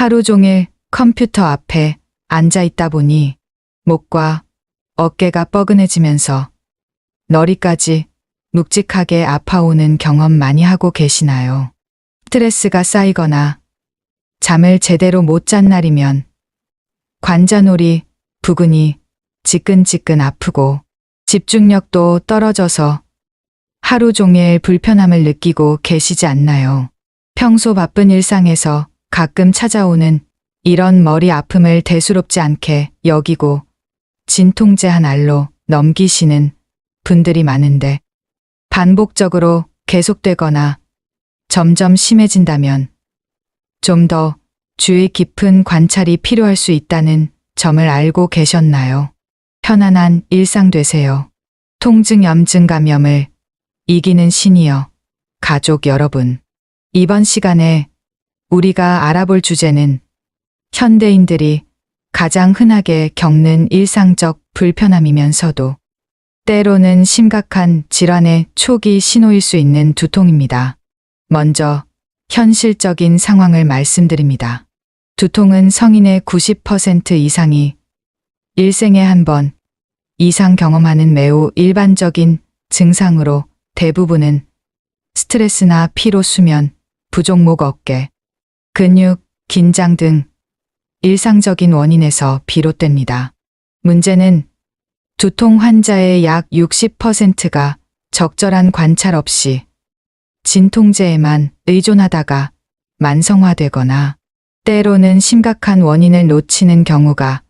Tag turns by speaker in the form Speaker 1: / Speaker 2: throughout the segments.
Speaker 1: 하루 종일 컴퓨터 앞에 앉아 있다 보니 목과 어깨가 뻐근해지면서 너리까지 묵직하게 아파오는 경험 많이 하고 계시나요? 스트레스가 쌓이거나 잠을 제대로 못 잔 날이면 관자놀이, 부근이 지끈지끈 아프고 집중력도 떨어져서 하루 종일 불편함을 느끼고 계시지 않나요? 평소 바쁜 일상에서 가끔 찾아오는 이런 머리 아픔을 대수롭지 않게 여기고 진통제 한 알로 넘기시는 분들이 많은데 반복적으로 계속되거나 점점 심해진다면 좀 더 주의 깊은 관찰이 필요할 수 있다는 점을 알고 계셨나요? 편안한 일상 되세요. 통증 염증 감염을 이기는 신이여 가족 여러분. 이번 시간에 우리가 알아볼 주제는 현대인들이 가장 흔하게 겪는 일상적 불편함이면서도 때로는 심각한 질환의 초기 신호일 수 있는 두통입니다. 먼저 현실적인 상황을 말씀드립니다. 두통은 성인의 90% 이상이 일생에 한 번 이상 경험하는 매우 일반적인 증상으로 대부분은 스트레스나 피로 수면, 부종목 어깨, 근육, 긴장 등 일상적인 원인에서 비롯됩니다. 문제는 두통 환자의 약 60%가 적절한 관찰 없이 진통제에만 의존하다가 만성화되거나 때로는 심각한 원인을 놓치는 경우가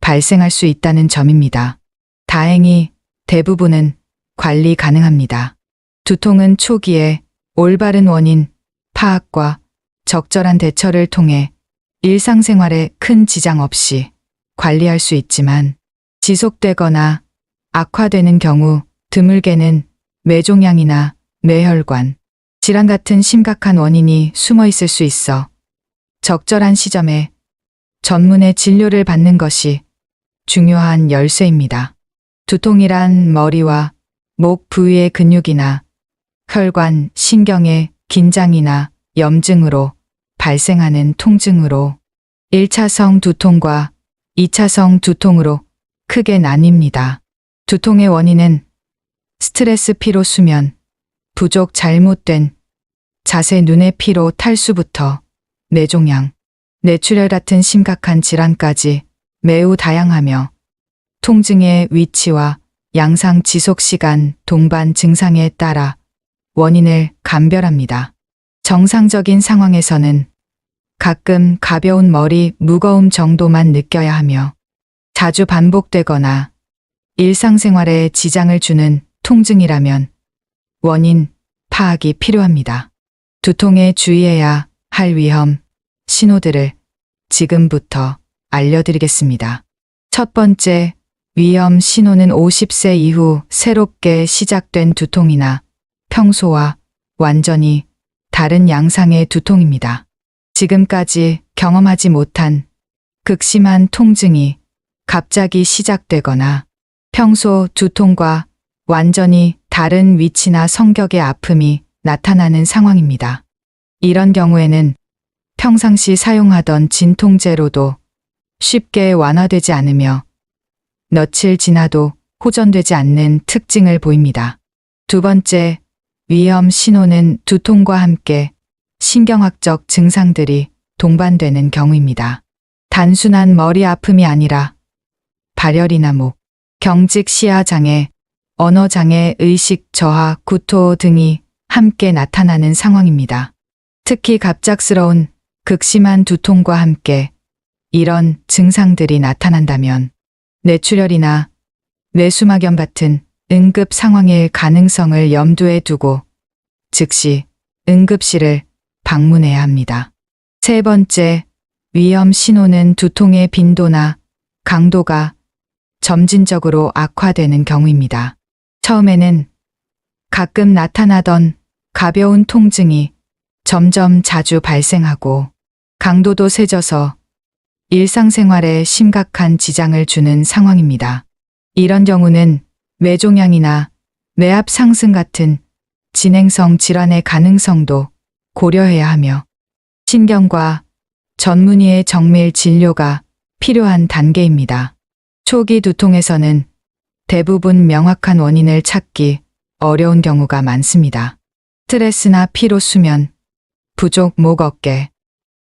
Speaker 1: 발생할 수 있다는 점입니다. 다행히 대부분은 관리 가능합니다. 두통은 초기에 올바른 원인 파악과 적절한 대처를 통해 일상생활에 큰 지장 없이 관리할 수 있지만 지속되거나 악화되는 경우 드물게는 뇌종양이나 뇌혈관, 질환 같은 심각한 원인이 숨어 있을 수 있어 적절한 시점에 전문의 진료를 받는 것이 중요한 열쇠입니다. 두통이란 머리와 목 부위의 근육이나 혈관, 신경의 긴장이나 염증으로 발생하는 통증으로 1차성 두통과 2차성 두통으로 크게 나뉩니다. 두통의 원인은 스트레스 피로 수면, 부족 잘못된 자세 눈의 피로 탈수부터 뇌종양, 뇌출혈 같은 심각한 질환까지 매우 다양하며 통증의 위치와 양상 지속 시간, 동반 증상에 따라 원인을 감별합니다. 정상적인 상황에서는 가끔 가벼운 머리 무거움 정도만 느껴야 하며 자주 반복되거나 일상생활에 지장을 주는 통증이라면 원인 파악이 필요합니다. 두통에 주의해야 할 위험, 신호들을 지금부터 알려드리겠습니다. 첫 번째, 위험 신호는 50세 이후 새롭게 시작된 두통이나 평소와 완전히 다른 양상의 두통입니다. 지금까지 경험하지 못한 극심한 통증이 갑자기 시작되거나 평소 두통과 완전히 다른 위치나 성격의 아픔이 나타나는 상황입니다. 이런 경우에는 평상시 사용하던 진통제로도 쉽게 완화되지 않으며 며칠 지나도 호전되지 않는 특징을 보입니다. 두 번째, 위험 신호는 두통과 함께 신경학적 증상들이 동반되는 경우입니다. 단순한 머리 아픔이 아니라 발열이나 목, 경직 시야 장애, 언어 장애, 의식 저하, 구토 등이 함께 나타나는 상황입니다. 특히 갑작스러운 극심한 두통과 함께 이런 증상들이 나타난다면 뇌출혈이나 뇌수막염 같은 응급 상황일 가능성을 염두에 두고 즉시 응급실을 방문해야 합니다. 세 번째, 위험 신호는 두통의 빈도나 강도가 점진적으로 악화되는 경우입니다. 처음에는 가끔 나타나던 가벼운 통증이 점점 자주 발생하고 강도도 세져서 일상생활에 심각한 지장을 주는 상황입니다. 이런 경우는 뇌종양이나 뇌압 상승 같은 진행성 질환의 가능성도 고려해야 하며 신경과 전문의의 정밀 진료가 필요한 단계입니다. 초기 두통에서는 대부분 명확한 원인을 찾기 어려운 경우가 많습니다. 스트레스나 피로 수면, 부족 목 어깨,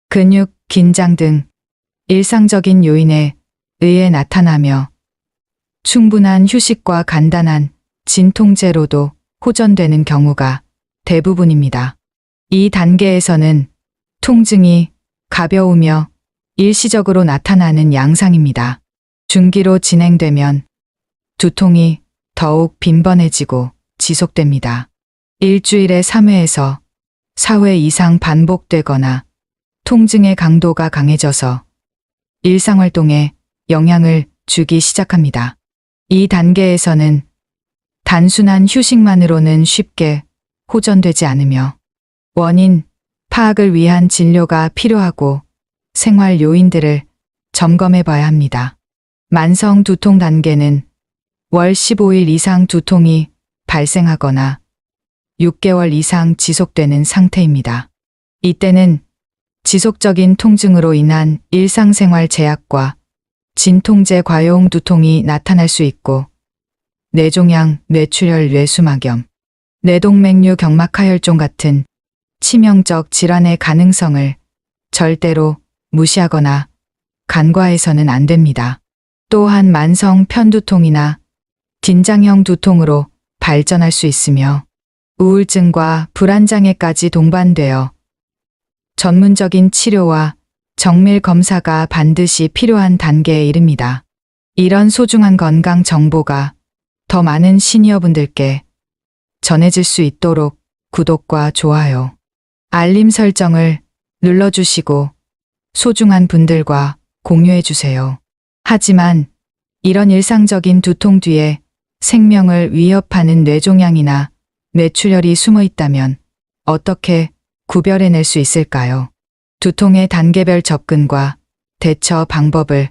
Speaker 1: 근육, 긴장 등 일상적인 요인에 의해 나타나며 충분한 휴식과 간단한 진통제로도 호전되는 경우가 대부분입니다. 이 단계에서는 통증이 가벼우며 일시적으로 나타나는 양상입니다. 중기로 진행되면 두통이 더욱 빈번해지고 지속됩니다. 일주일에 3회에서 4회 이상 반복되거나 통증의 강도가 강해져서 일상활동에 영향을 주기 시작합니다. 이 단계에서는 단순한 휴식만으로는 쉽게 호전되지 않으며 원인 파악을 위한 진료가 필요하고 생활 요인들을 점검해 봐야 합니다. 만성 두통 단계는 월 15일 이상 두통이 발생하거나 6개월 이상 지속되는 상태입니다. 이때는 지속적인 통증으로 인한 일상생활 제약과 진통제 과용 두통이 나타날 수 있고 뇌종양, 뇌출혈, 뇌수막염, 뇌동맥류 경막하혈종 같은 치명적 질환의 가능성을 절대로 무시하거나 간과해서는 안 됩니다. 또한 만성 편두통이나 긴장형 두통으로 발전할 수 있으며 우울증과 불안장애까지 동반되어 전문적인 치료와 정밀 검사가 반드시 필요한 단계에 이릅니다. 이런 소중한 건강 정보가 더 많은 시니어분들께 전해질 수 있도록 구독과 좋아요, 알림 설정을 눌러주시고 소중한 분들과 공유해주세요. 하지만 이런 일상적인 두통 뒤에 생명을 위협하는 뇌종양이나 뇌출혈이 숨어 있다면 어떻게 구별해낼 수 있을까요? 두통의 단계별 접근과 대처 방법을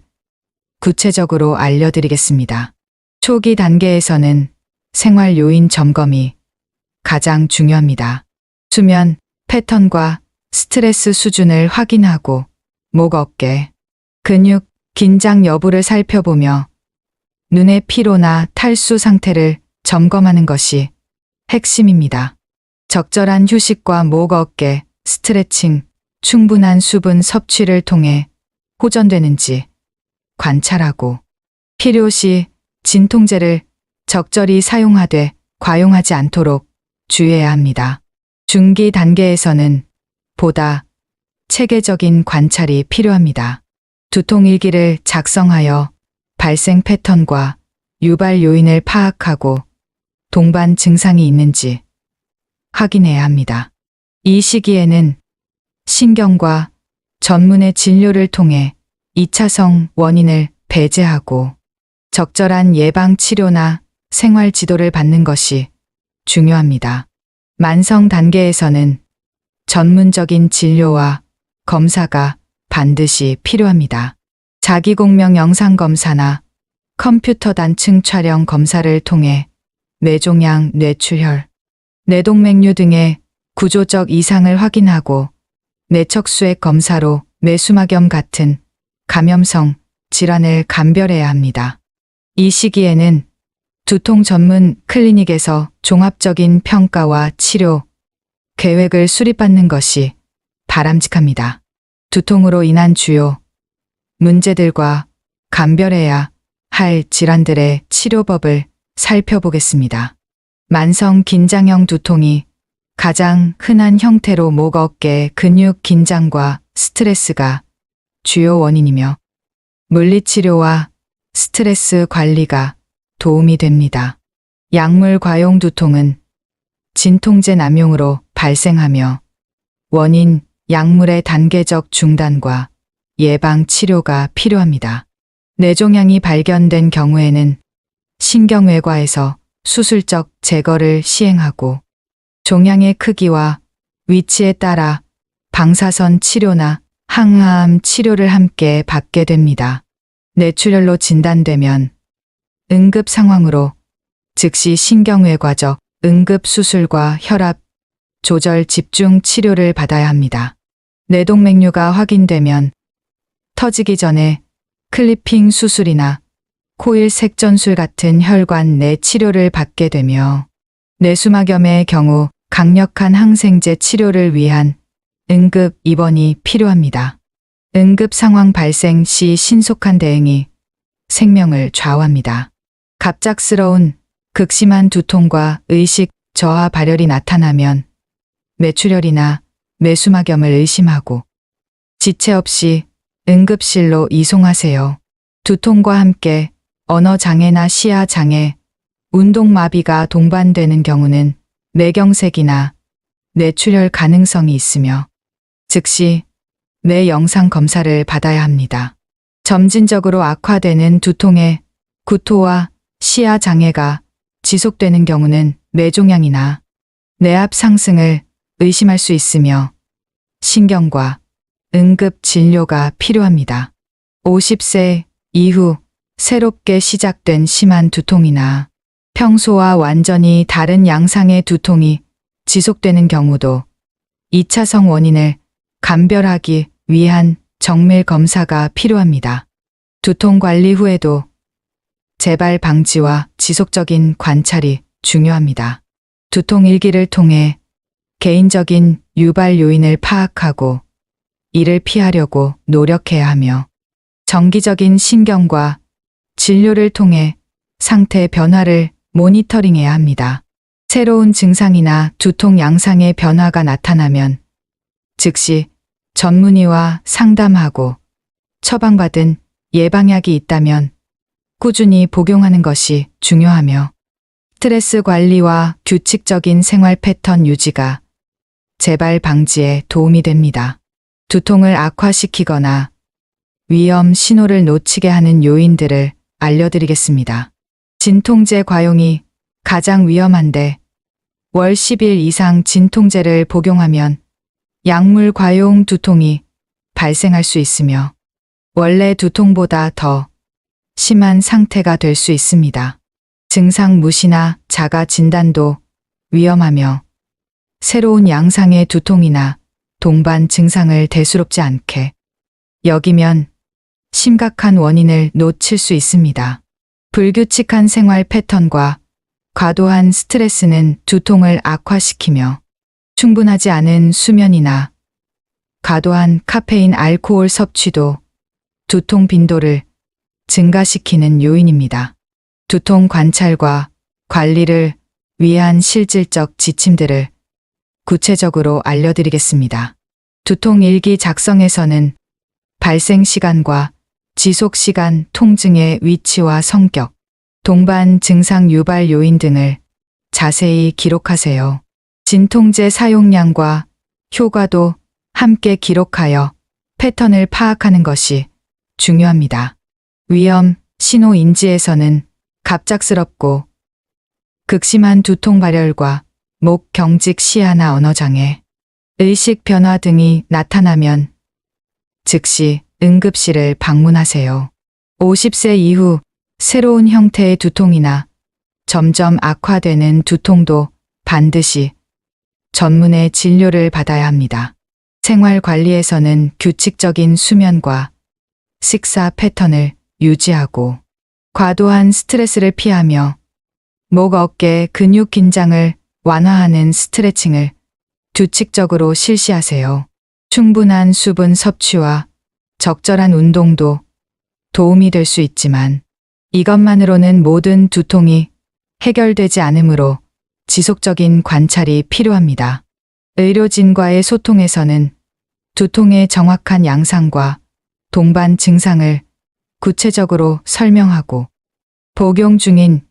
Speaker 1: 구체적으로 알려드리겠습니다. 초기 단계에서는 생활 요인 점검이 가장 중요합니다. 수면, 패턴과 스트레스 수준을 확인하고 목 어깨, 근육, 긴장 여부를 살펴보며 눈의 피로나 탈수 상태를 점검하는 것이 핵심입니다. 적절한 휴식과 목 어깨, 스트레칭, 충분한 수분 섭취를 통해 호전되는지 관찰하고 필요시 진통제를 적절히 사용하되 과용하지 않도록 주의해야 합니다. 중기 단계에서는 보다 체계적인 관찰이 필요합니다. 두통 일기를 작성하여 발생 패턴과 유발 요인을 파악하고 동반 증상이 있는지 확인해야 합니다. 이 시기에는 신경과 전문의 진료를 통해 2차성 원인을 배제하고 적절한 예방 치료나 생활 지도를 받는 것이 중요합니다. 만성 단계에서는 전문적인 진료와 검사가 반드시 필요합니다. 자기공명 영상 검사나 컴퓨터 단층 촬영 검사를 통해 뇌종양, 뇌출혈, 뇌동맥류 등의 구조적 이상을 확인하고 뇌척수액 검사로 뇌수막염 같은 감염성 질환을 감별해야 합니다. 이 시기에는 두통 전문 클리닉에서 종합적인 평가와 치료 계획을 수립받는 것이 바람직합니다. 두통으로 인한 주요 문제들과 감별해야 할 질환들의 치료법을 살펴보겠습니다. 만성 긴장형 두통이 가장 흔한 형태로 목 어깨 근육 긴장과 스트레스가 주요 원인이며 물리치료와 스트레스 관리가 도움이 됩니다. 약물 과용 두통은 진통제 남용으로 발생하며 원인 약물의 단계적 중단과 예방 치료가 필요합니다. 뇌종양이 발견된 경우에는 신경외과에서 수술적 제거를 시행하고 종양의 크기와 위치에 따라 방사선 치료나 항암 치료를 함께 받게 됩니다. 뇌출혈로 진단되면 응급 상황으로 즉시 신경외과적 응급 수술과 혈압 조절 집중 치료를 받아야 합니다. 뇌동맥류가 확인되면 터지기 전에 클리핑 수술이나 코일 색전술 같은 혈관 내 치료를 받게 되며 뇌수막염의 경우 강력한 항생제 치료를 위한 응급 입원이 필요합니다. 응급 상황 발생 시 신속한 대응이 생명을 좌우합니다. 갑작스러운 극심한 두통과 의식 저하 발열이 나타나면 뇌출혈이나 뇌수막염을 의심하고 지체 없이 응급실로 이송하세요. 두통과 함께 언어 장애나 시야 장애, 운동 마비가 동반되는 경우는 뇌경색이나 뇌출혈 가능성이 있으며 즉시 뇌 영상 검사를 받아야 합니다. 점진적으로 악화되는 두통의 구토와 시야 장애가 지속되는 경우는 뇌종양이나 뇌압 상승을 의심할 수 있으며 신경과 응급 진료가 필요합니다. 50세 이후 새롭게 시작된 심한 두통이나 평소와 완전히 다른 양상의 두통이 지속되는 경우도 2차성 원인을 감별하기 위한 정밀 검사가 필요합니다. 두통 관리 후에도 재발 방지와 지속적인 관찰이 중요합니다. 두통 일기를 통해 개인적인 유발 요인을 파악하고 이를 피하려고 노력해야 하며 정기적인 신경과 진료를 통해 상태 변화를 모니터링해야 합니다. 새로운 증상이나 두통 양상의 변화가 나타나면 즉시 전문의와 상담하고 처방받은 예방약이 있다면 꾸준히 복용하는 것이 중요하며 스트레스 관리와 규칙적인 생활 패턴 유지가 재발 방지에 도움이 됩니다. 두통을 악화시키거나 위험 신호를 놓치게 하는 요인들을 알려드리겠습니다. 진통제 과용이 가장 위험한데 월 10일 이상 진통제를 복용하면 약물 과용 두통이 발생할 수 있으며 원래 두통보다 더 심한 상태가 될 수 있습니다. 증상 무시나 자가 진단도 위험하며 새로운 양상의 두통이나 동반 증상을 대수롭지 않게 여기면 심각한 원인을 놓칠 수 있습니다. 불규칙한 생활 패턴과 과도한 스트레스는 두통을 악화시키며 충분하지 않은 수면이나 과도한 카페인 알코올 섭취도 두통 빈도를 증가시키는 요인입니다. 두통 관찰과 관리를 위한 실질적 지침들을 구체적으로 알려드리겠습니다. 두통 일기 작성에서는 발생 시간과 지속 시간, 통증의 위치와 성격, 동반 증상 유발 요인 등을 자세히 기록하세요. 진통제 사용량과 효과도 함께 기록하여 패턴을 파악하는 것이 중요합니다. 위험 신호 인지에서는 갑작스럽고 극심한 두통 발열과 목 경직 시야나 언어 장애, 의식 변화 등이 나타나면 즉시 응급실을 방문하세요. 50세 이후 새로운 형태의 두통이나 점점 악화되는 두통도 반드시 전문의 진료를 받아야 합니다. 생활 관리에서는 규칙적인 수면과 식사 패턴을 유지하고 과도한 스트레스를 피하며 목 어깨 근육 긴장을 완화하는 스트레칭을 규칙적으로 실시하세요. 충분한 수분 섭취와 적절한 운동도 도움이 될 수 있지만 이것만으로는 모든 두통이 해결되지 않으므로 지속적인 관찰이 필요합니다. 의료진과의 소통에서는 두통의 정확한 양상과 동반 증상을 구체적으로 설명하고 복용 중인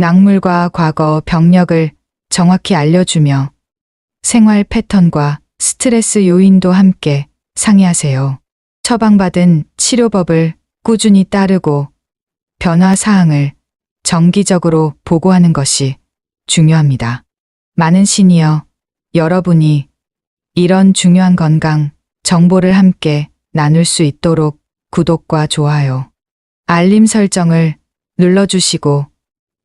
Speaker 1: 약물과 과거 병력을 정확히 알려주며 생활 패턴과 스트레스 요인도 함께 상의하세요. 처방받은 치료법을 꾸준히 따르고 변화 사항을 정기적으로 보고하는 것이 중요합니다. 많은 시니어 여러분이 이런 중요한 건강 정보를 함께 나눌 수 있도록 구독과 좋아요, 알림 설정을 눌러주시고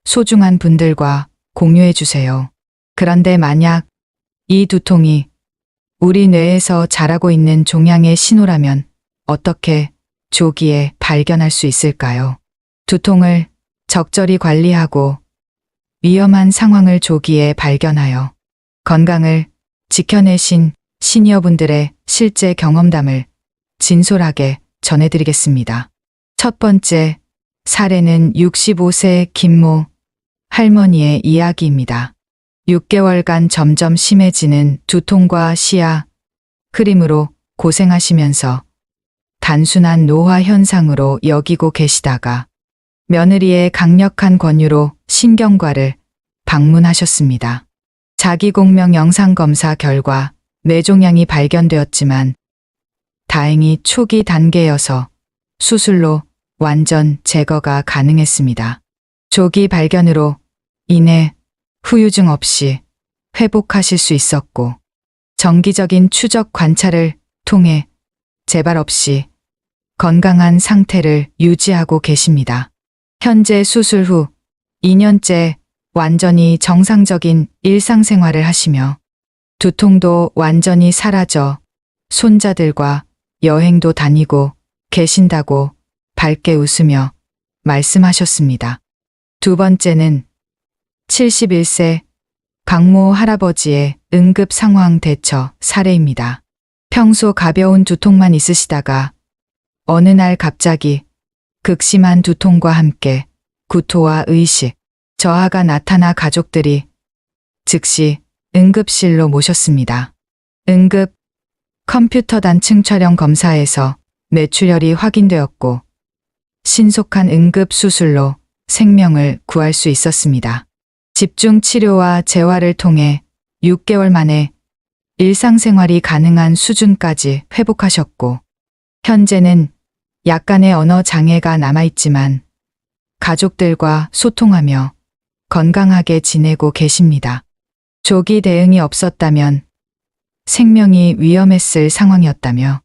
Speaker 1: 소중한 분들과 공유해 주세요. 그런데 만약 이 두통이 우리 뇌에서 자라고 있는 종양의 신호라면 어떻게 조기에 발견할 수 있을까요? 두통을 적절히 관리하고 위험한 상황을 조기에 발견하여 건강을 지켜내신 시니어분들의 실제 경험담을 진솔하게 전해드리겠습니다. 첫 번째 사례는 65세 김모 할머니의 이야기입니다. 6개월간 점점 심해지는 두통과 시야, 흐림으로 고생하시면서 단순한 노화 현상으로 여기고 계시다가 며느리의 강력한 권유로 신경과를 방문하셨습니다. 자기공명 영상검사 결과 뇌종양이 발견되었지만 다행히 초기 단계여서 수술로 완전 제거가 가능했습니다. 조기 발견으로 인해 후유증 없이 회복하실 수 있었고 정기적인 추적 관찰을 통해 재발 없이 건강한 상태를 유지하고 계십니다. 현재 수술 후 2년째 완전히 정상적인 일상생활을 하시며 두통도 완전히 사라져 손자들과 여행도 다니고 계신다고 밝게 웃으며 말씀하셨습니다. 두 번째는 71세 강모 할아버지의 응급 상황 대처 사례입니다. 평소 가벼운 두통만 있으시다가 어느 날 갑자기 극심한 두통과 함께 구토와 의식, 저하가 나타나 가족들이 즉시 응급실로 모셨습니다. 응급 컴퓨터 단층 촬영 검사에서 뇌출혈이 확인되었고 신속한 응급 수술로 생명을 구할 수 있었습니다. 집중 치료와 재활을 통해 6개월 만에 일상생활이 가능한 수준까지 회복하셨고 현재는 약간의 언어 장애가 남아있지만 가족들과 소통하며 건강하게 지내고 계십니다. 조기 대응이 없었다면 생명이 위험했을 상황이었다며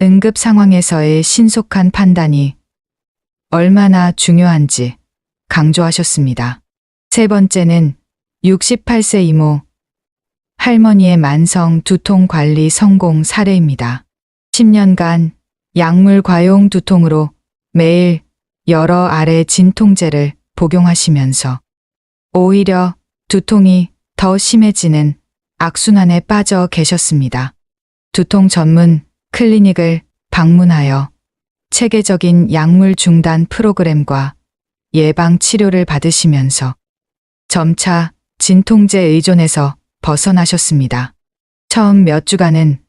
Speaker 1: 응급 상황에서의 신속한 판단이 얼마나 중요한지 강조하셨습니다. 세 번째는 68세 이모 할머니의 만성 두통 관리 성공 사례입니다. 10년간 약물 과용 두통으로 매일 여러 알의 진통제를 복용하시면서 오히려 두통이 더 심해지는 악순환에 빠져 계셨습니다. 두통 전문 클리닉을 방문하여 체계적인 약물 중단 프로그램과 예방 치료를 받으시면서 점차 진통제 의존에서 벗어나셨습니다. 처음 몇 주간은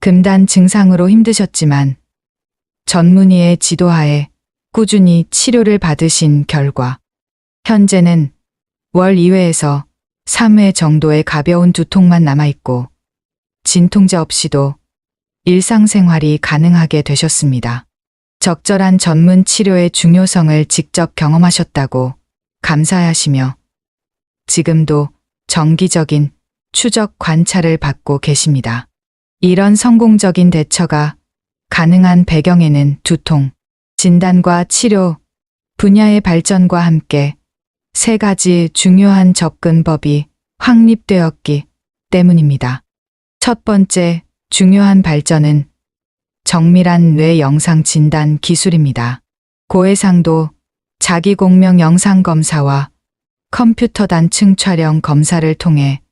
Speaker 1: 금단 증상으로 힘드셨지만 전문의의 지도하에 꾸준히 치료를 받으신 결과 현재는 월 2회에서 3회 정도의 가벼운 두통만 남아있고 진통제 없이도 일상생활이 가능하게 되셨습니다. 적절한 전문 치료의 중요성을 직접 경험하셨다고 감사하시며 지금도 정기적인 추적 관찰을 받고 계십니다. 이런 성공적인 대처가 가능한 배경에는 두통, 진단과 치료, 분야의 발전과 함께 세 가지 중요한 접근법이 확립되었기 때문입니다. 첫 번째 중요한 발전은 정밀한 뇌 영상 진단 기술입니다. 고해상도 자기 공명 영상 검사와 컴퓨터 단층 촬영 검사를 통해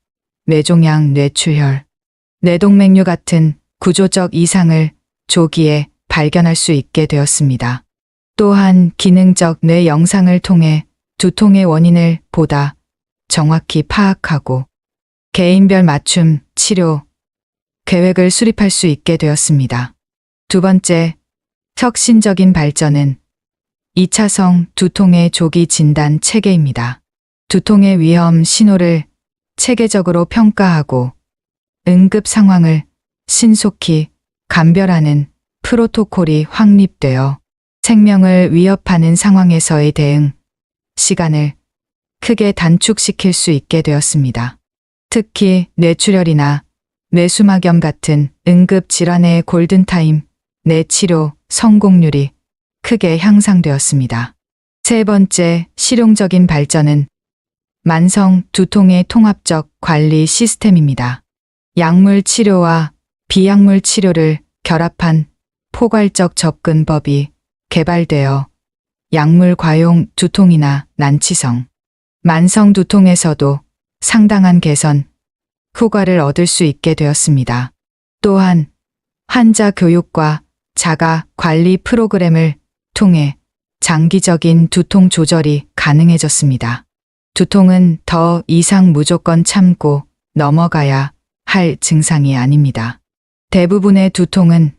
Speaker 1: 뇌종양 뇌출혈, 뇌동맥류 같은 구조적 이상을 조기에 발견할 수 있게 되었습니다. 또한 기능적 뇌 영상을 통해 두통의 원인을 보다 정확히 파악하고 개인별 맞춤 치료 계획을 수립할 수 있게 되었습니다. 두 번째, 혁신적인 발전은 2차성 두통의 조기 진단 체계입니다. 두통의 위험 신호를 체계적으로 평가하고 응급 상황을 신속히 감별하는 프로토콜이 확립되어 생명을 위협하는 상황에서의 대응 시간을 크게 단축시킬 수 있게 되었습니다. 특히 뇌출혈이나 뇌수막염 같은 응급 질환의 골든타임 뇌 치료 성공률이 크게 향상되었습니다. 세 번째 실용적인 발전은 만성 두통의 통합적 관리 시스템입니다. 약물 치료와 비약물 치료를 결합한 포괄적 접근법이 개발되어 약물 과용 두통이나 난치성, 만성 두통에서도 상당한 개선, 효과를 얻을 수 있게 되었습니다. 또한 환자 교육과 자가 관리 프로그램을 통해 장기적인 두통 조절이 가능해졌습니다. 두통은 더 이상 무조건 참고 넘어가야 할 증상이 아닙니다. 대부분의 두통은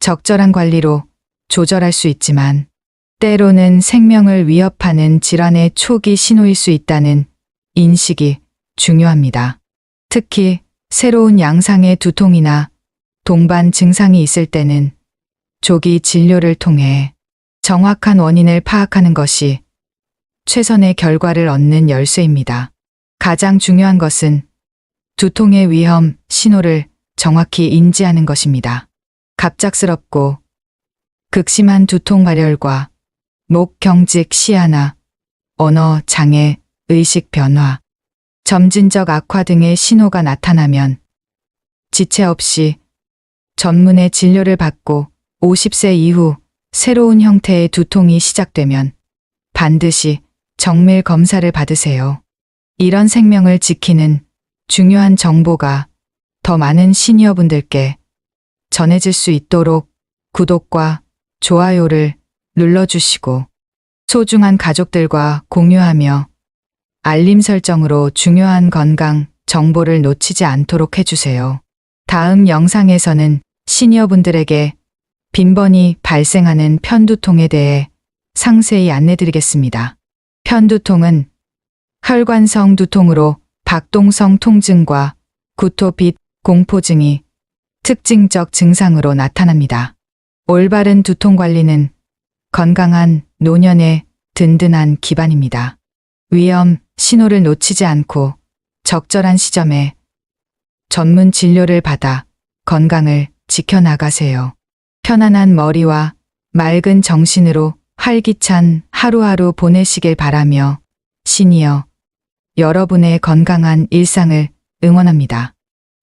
Speaker 1: 적절한 관리로 조절할 수 있지만 때로는 생명을 위협하는 질환의 초기 신호일 수 있다는 인식이 중요합니다. 특히 새로운 양상의 두통이나 동반 증상이 있을 때는 조기 진료를 통해 정확한 원인을 파악하는 것이 최선의 결과를 얻는 열쇠입니다. 가장 중요한 것은 두통의 위험 신호를 정확히 인지하는 것입니다. 갑작스럽고 극심한 두통 발열과 목 경직 시야나 언어 장애, 의식 변화, 점진적 악화 등의 신호가 나타나면 지체 없이 전문의 진료를 받고 50세 이후 새로운 형태의 두통이 시작되면 반드시 정밀 검사를 받으세요. 이런 생명을 지키는 중요한 정보가 더 많은 시니어분들께 전해질 수 있도록 구독과 좋아요를 눌러주시고 소중한 가족들과 공유하며 알림 설정으로 중요한 건강 정보를 놓치지 않도록 해주세요. 다음 영상에서는 시니어분들에게 빈번히 발생하는 편두통에 대해 상세히 안내드리겠습니다. 편두통은 혈관성 두통으로 박동성 통증과 구토빛 공포증이 특징적 증상으로 나타납니다. 올바른 두통 관리는 건강한 노년의 든든한 기반입니다. 위험 신호를 놓치지 않고 적절한 시점에 전문 진료를 받아 건강을 지켜나가세요. 편안한 머리와 맑은 정신으로 활기찬 하루하루 보내시길 바라며 시니어 여러분의 건강한 일상을 응원합니다.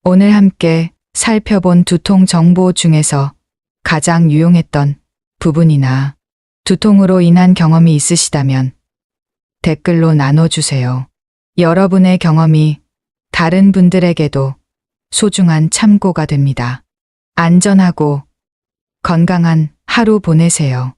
Speaker 1: 오늘 함께 살펴본 두통 정보 중에서 가장 유용했던 부분이나 두통으로 인한 경험이 있으시다면 댓글로 나눠주세요. 여러분의 경험이 다른 분들에게도 소중한 참고가 됩니다. 안전하고 건강한 하루 보내세요.